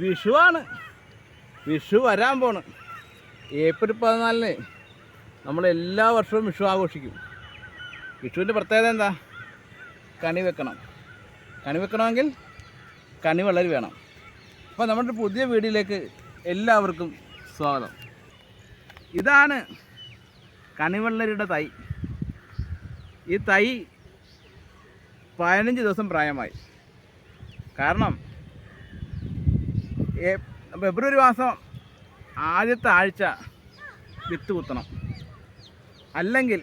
വിഷുവാണ്. വിഷു വരാൻ പോണ്. ഏപ്രിൽ പതിനാലിന് നമ്മൾ എല്ലാ വർഷവും വിഷു ആഘോഷിക്കും. വിഷുവിന്റെ പ്രത്യേകത എന്താ? കണി വെക്കണം. കണി വെക്കണമെങ്കിൽ കണി വളരെ വേണം. അപ്പോൾ നമ്മുടെ പുതിയ വീഡിയോയിലേക്ക് എല്ലാവർക്കും സ്വാഗതം. ഇതാണ് കണിവെള്ളരിയുടെ തൈ. ഈ തൈ പതിനഞ്ച് ദിവസം പ്രായമായി. കാരണം ഫെബ്രുവരി മാസം ആദ്യത്തെ ആഴ്ച വിത്ത് കുത്തണം. അല്ലെങ്കിൽ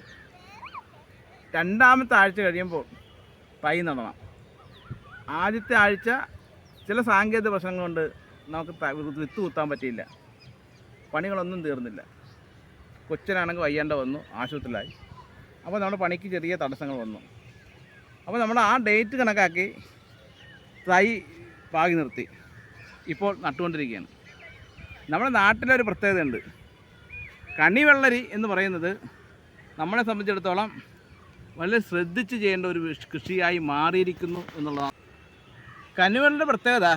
രണ്ടാമത്തെ ആഴ്ച കഴിയുമ്പോൾ തൈ നടണം. ആദ്യത്തെ ആഴ്ച ചില സാങ്കേതിക പ്രശ്നങ്ങൾ കൊണ്ട് നമുക്ക് വിത്ത് കുത്താൻ പറ്റിയില്ല. പണികളൊന്നും തീർന്നില്ല. കൊച്ചനാണെങ്കിൽ വയ്യാണ്ട വന്നു ആശുപത്രിയിലായി. അപ്പോൾ നമ്മുടെ പണിക്ക് ചെറിയ തടസ്സങ്ങൾ വന്നു. അപ്പോൾ നമ്മൾ ആ ഡേറ്റ് കണക്കാക്കി തൈ പാകി നിർത്തി. ഇപ്പോൾ നട്ടുകൊണ്ടിരിക്കുകയാണ്. നമ്മുടെ നാട്ടിലൊരു പ്രത്യേകതയുണ്ട്. കണിവെള്ളരി എന്ന് പറയുന്നത് നമ്മളെ സംബന്ധിച്ചിടത്തോളം വളരെ ശ്രദ്ധിച്ച് ചെയ്യേണ്ട ഒരു കൃഷിയായി മാറിയിരിക്കുന്നു എന്നുള്ളതാണ്. കനിവെള്ളരുടെ പ്രത്യേകത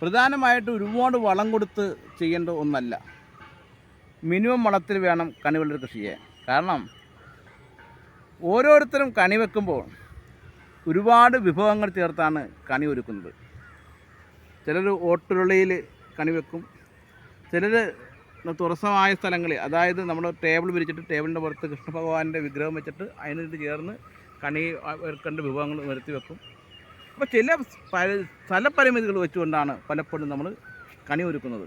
പ്രധാനമായിട്ട് ഒരുപാട് വളം കൊടുത്ത് ചെയ്യേണ്ട ഒന്നല്ല. മിനിമം വളത്തിൽ വേണം കണിവെള്ളരി കൃഷി ചെയ്യാൻ. കാരണം ഓരോരുത്തരും കണി വെക്കുമ്പോൾ ഒരുപാട് വിഭവങ്ങൾ ചേർത്താണ് കണി ഒരുക്കുന്നത്. ചിലർ ഓട്ടുരുളിയിൽ കണി വെക്കും. ചിലർ തുറസമായ സ്ഥലങ്ങളിൽ അതായത് നമ്മൾ ടേബിൾ വിരിച്ചിട്ട് ടേബിളിന്റെ പുറത്ത് കൃഷ്ണഭഗവാന്റെ വിഗ്രഹം വെച്ചിട്ട് അതിനോട് ചേർന്ന് കണി വെക്കേണ്ട വിഭവങ്ങൾ നിരത്തി വെക്കും. അപ്പോൾ ചില സ്ഥലപരിമിതികൾ വെച്ചുകൊണ്ടാണ് പലപ്പോഴും നമ്മൾ കണി ഒരുക്കുന്നത്.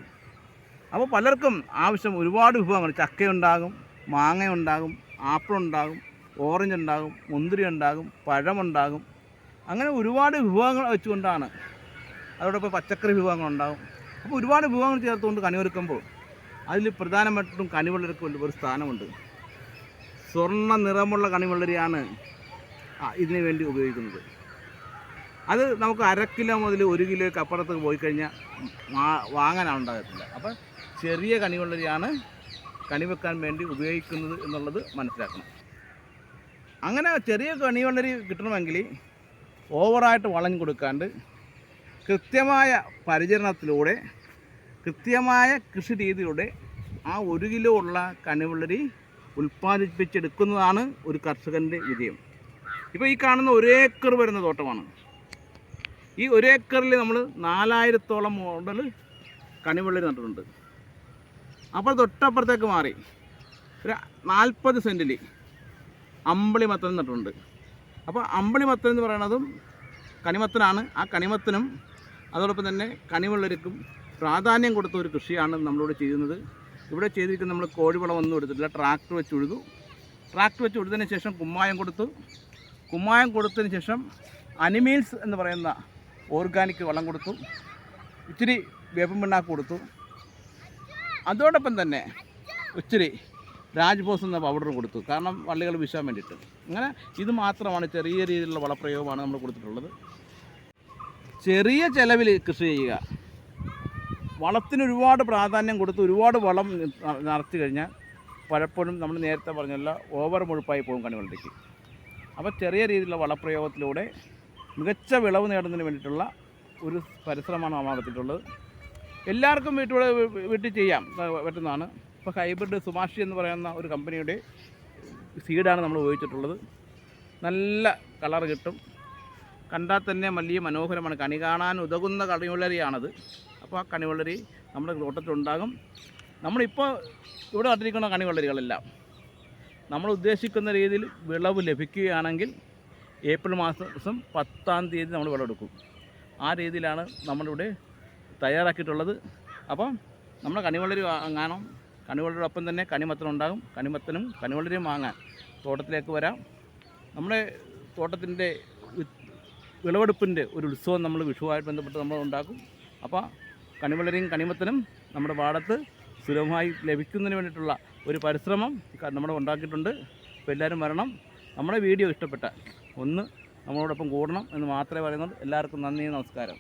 അപ്പോൾ പലർക്കും ആവശ്യം ഒരുപാട് വിഭവങ്ങൾ ചക്കയുണ്ടാകും മാങ്ങയുണ്ടാകും ആപ്പിളുണ്ടാകും ഓറഞ്ച് ഉണ്ടാകും മുന്തിരി ഉണ്ടാകും പഴമുണ്ടാകും. അങ്ങനെ ഒരുപാട് വിഭവങ്ങൾ വെച്ചുകൊണ്ടാണ് അതോടൊപ്പം പച്ചക്കറി വിഭവങ്ങളുണ്ടാകും അപ്പോൾ ഒരുപാട് വിഭവങ്ങൾ ചേർത്തുകൊണ്ട് കണിയൊരുക്കുമ്പോൾ അതിൽ പ്രധാനമായിട്ടും കണിവെള്ളരിക്ക് ഒരു സ്ഥാനമുണ്ട്. സ്വർണ നിറമുള്ള കണിവെള്ളരിയാണ് ഇതിനു വേണ്ടി ഉപയോഗിക്കുന്നത്. അത് നമുക്ക് അര കിലോ മുതൽ ഒരു കിലോയ്ക്ക് അപ്പുറത്ത് പോയി കഴിഞ്ഞാൽ വാ- വാങ്ങാനാണ് ഉണ്ടാകത്തില്ല. അപ്പം ചെറിയ കണിവെള്ളരിയാണ് കണി വെക്കാൻ വേണ്ടി ഉപയോഗിക്കുന്നത് എന്നുള്ളത് മനസ്സിലാക്കണം. അങ്ങനെ ചെറിയ കണിവെള്ളരി കിട്ടണമെങ്കിൽ ഓവറായിട്ട് വളഞ്ഞു കൊടുക്കാണ്ട് കൃത്യമായ പരിചരണത്തിലൂടെ കൃത്യമായ കൃഷി രീതിയിലൂടെ ആ ഒരു കിലോ ഉള്ള കണിവെള്ളരി ഉൽപ്പാദിപ്പിച്ചെടുക്കുന്നതാണ് ഒരു കർഷകന്റെ വിജയം. ഇപ്പോൾ ഈ കാണുന്ന ഒരേക്കർ വരുന്ന തോട്ടമാണ്. ഈ ഒരേക്കറിൽ നമ്മൾ നാലായിരത്തോളം മോഡൽ കണിവെള്ളരി നട്ടിട്ടുണ്ട്. അപ്പോൾ തൊട്ടപ്പുറത്തേക്ക് മാറി ഒരു നാൽപ്പത് സെന്റിൽ അമ്പളി മത്തൻ നട്ടിട്ടുണ്ട്. അപ്പോൾ അമ്പളി മത്തൻ എന്ന് പറയുന്നതും കണിമത്തനാണ്. ആ കണിമത്തനും അതോടൊപ്പം തന്നെ കണിവെള്ളരിക്കും പ്രാധാന്യം കൊടുത്ത ഒരു കൃഷിയാണ് നമ്മളിവിടെ ചെയ്യുന്നത്. ഇവിടെ ചെയ്തിരിക്കുന്ന നമ്മൾ കോഴിവളം ഒന്നും എടുത്തിട്ടില്ല. ട്രാക്ടർ വെച്ച് ഉഴുതു. ട്രാക്ടർ വെച്ച് ഉഴുതിന് ശേഷം കുമ്മായം കൊടുത്തു. കുമ്മായം കൊടുത്തതിന് ശേഷം അനിമീൽസ് എന്ന് പറയുന്ന ഓർഗാനിക് വളം കൊടുത്തു. ഇച്ചിരി വേപ്പം പിണ്ണാക്ക് കൊടുത്തു. അതോടൊപ്പം തന്നെ ഇച്ചിരി രാജ്ബോസ് എന്ന പൗഡർ കൊടുത്തു. കാരണം വള്ളികൾ വിശാൻ വേണ്ടിയിട്ട്. അങ്ങനെ ഇത് മാത്രമാണ് ചെറിയ രീതിയിലുള്ള വളപ്രയോഗമാണ് നമ്മൾ കൊടുത്തിട്ടുള്ളത്. ചെറിയ ചിലവിൽ കൃഷി ചെയ്യുക. വളത്തിന് ഒരുപാട് പ്രാധാന്യം കൊടുത്ത് ഒരുപാട് വളം നിറച്ചു കഴിഞ്ഞാൽ പലപ്പോഴും നമ്മൾ നേരത്തെ പറഞ്ഞല്ല ഓവർ മുഴുപ്പായി പോകും കണികളിലേക്ക് അപ്പോൾ ചെറിയ രീതിയിലുള്ള വളപ്രയോഗത്തിലൂടെ മികച്ച വിളവ് നേടുന്നതിന് വേണ്ടിയിട്ടുള്ള ഒരു പരിശ്രമമാണ് നടത്തിയിട്ടുള്ളത്. എല്ലാവർക്കും വീട്ടിലൂടെ വീട്ടിൽ ചെയ്യാം പറ്റുന്നതാണ്. ഇപ്പോൾ ഹൈബ്രിഡ് സുമാഷി എന്ന് പറയുന്ന ഒരു കമ്പനിയുടെ സീഡാണ് നമ്മൾ ഉപയോഗിച്ചിട്ടുള്ളത്. നല്ല കളർ കിട്ടും. കണ്ടാൽ തന്നെ വലിയ മനോഹരമാണ്. കണി കാണാൻ ഉതകുന്ന കണിവെള്ളരിയാണത്. അപ്പോൾ ആ കണിവെള്ളരി നമ്മുടെ തോട്ടത്തിലുണ്ടാകും. നമ്മളിപ്പോൾ ഇവിടെ നട്ടിരിക്കുന്ന കണിവെള്ളരികളെല്ലാം നമ്മൾ ഉദ്ദേശിക്കുന്ന രീതിയിൽ വിളവ് ലഭിക്കുകയാണെങ്കിൽ ഏപ്രിൽ മാസം പത്താം തീയതി നമ്മൾ വിളവെടുക്കും. ആ രീതിയിലാണ് നമ്മളിവിടെ തയ്യാറാക്കിയിട്ടുള്ളത്. അപ്പം നമ്മൾ കണിവെള്ളരി വാങ്ങാനും കണിവെള്ളരിയോടൊപ്പം തന്നെ കണിമത്തനുണ്ടാകും കണിമത്തനും കണിവെള്ളരിയും വാങ്ങാൻ തോട്ടത്തിലേക്ക് വരാം. നമ്മുടെ തോട്ടത്തിന്റെ വിളവെടുപ്പിന്റെ ഒരു ഉത്സവം നമ്മൾ വിഷുവായിട്ട് ബന്ധപ്പെട്ട് നമ്മൾ ഉണ്ടാക്കും. അപ്പോൾ കണിവളരെയും കണിമത്തനും നമ്മുടെ പാടത്ത് സുലഭമായി ലഭിക്കുന്നതിന് വേണ്ടിയിട്ടുള്ള ഒരു പരിശ്രമം നമ്മൾ ഉണ്ടാക്കിയിട്ടുണ്ട്. അപ്പോൾ എല്ലാവരും വരണം. നമ്മുടെ വീഡിയോ ഇഷ്ടപ്പെട്ട ഒന്ന് നമ്മളോടൊപ്പം കൂടണം എന്ന് മാത്രമേ പറയുന്നുള്ളൂ. എല്ലാവർക്കും നന്ദി നമസ്കാരം.